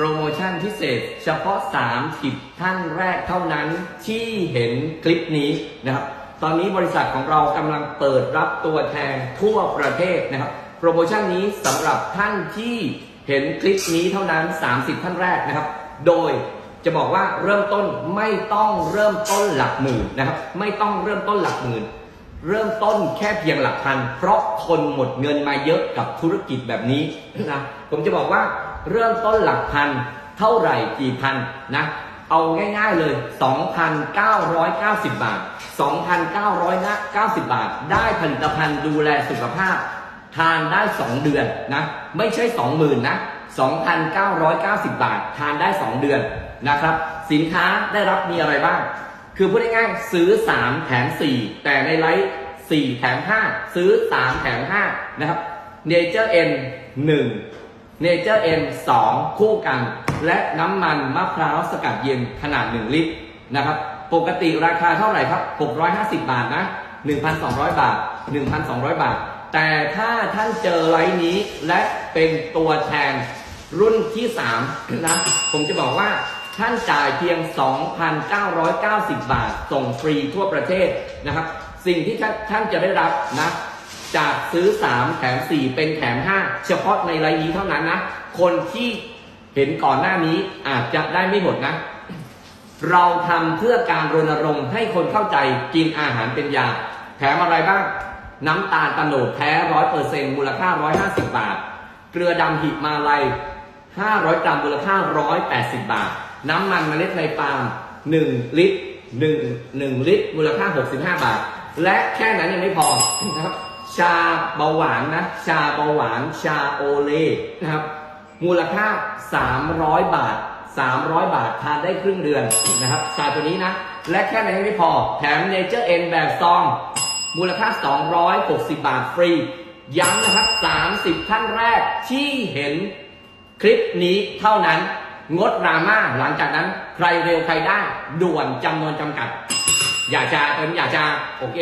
โปรโมชั่นพิเศษเฉพาะ3สิบท่านแรกเท่านั้นที่เห็นคลิปนี้นะครับ ตอนนี้บริษัทของเรากำลังเปิดรับตัวแทนทั่วประเทศนะครับ โปรโมชั่นนี้สำหรับท่านที่เห็นคลิปนี้เท่านั้น 30 ท่านแรกนะครับ โดยจะบอกว่าเริ่มต้นไม่ต้องเริ่มต้นหลักหมื่นนะครับ ไม่ต้องเริ่มต้นหลักหมื่น เริ่มต้นแค่เพียงหลักพัน เพราะคนหมดเงินมาเยอะกับธุรกิจแบบนี้นะ ผมจะบอกว่า เริ่มต้นหลักพันเท่าไหร่กี่พันนะเอาง่ายๆเลย 2,990 บาท 2,990 บาท ได้ผลิตภัณฑ์ดูแลสุขภาพ ทานได้ 2 เดือนนะ ไม่ใช่ 20,000นะ 2,990 บาท ทานได้ 2 เดือนนะครับ สินค้าได้รับมีอะไรบ้าง คือพูดง่ายๆซื้อ 3 แถม 4 แต่ในไลฟ์4แถม 5 ซื้อ 3 แถม 5 นะครับ Nature N 1 Nature N 2คู่กัน และน้ำมันมะพร้าวสกัดเย็นขนาด 1 ลิตรนะครับปกติราคาเท่าไหร่ครับ 650 บาทนะ 1,200 บาท 1,200 บาท แต่ถ้าท่านเจอไลฟ์นี้และเป็นตัวแทนรุ่นที่ 3 นะ ผมจะบอกว่าท่านจ่ายเพียง 2,990 บาท ส่งฟรีทั่วประเทศนะครับ สิ่งที่ท่านท่านจะได้รับนะ จากซื้อ 3 แถม 4 เป็นแถม 5 เฉพาะในไลน์นี้เท่านั้นนะ คนที่เห็นก่อนหน้านี้อาจจะได้ไม่หมดนะ เราทำเพื่อการรณรงค์ให้คนเข้าใจกินอาหารเป็นยา แถมอะไรบ้าง น้ำตาลตะโนดแท้ร้อยเปอร์เซ็นมูลค่า 150 บาท เกลือดำหิมาลัย 500 กรัมมูลค่า 180 บาท น้ำมันเมล็ดในปาล์ม1 ลิตร1 1ลิตร มูลค่า 65 บาท และแค่นั้นยังไม่พอนะครับ ชาเบาหวานนะ ชาเบาหวานชาโอเลนะครับ มูลค่า 300 บาท 300 บาททานได้ครึ่งเดือนนะครับ ชาตัวนี้นะ และแค่นั้นไม่พอ แถมเนเจอร์เอ็นแบบซอง มูลค่า 260 บาทฟรี ย้ำนะครับ 30 ท่านแรกที่เห็นคลิปนี้เท่านั้น งดราม่าหลังจากนั้นใครเร็วใครได้ด่วนจำนวนจำกัด อย่าจะเติมอย่าจะโอเค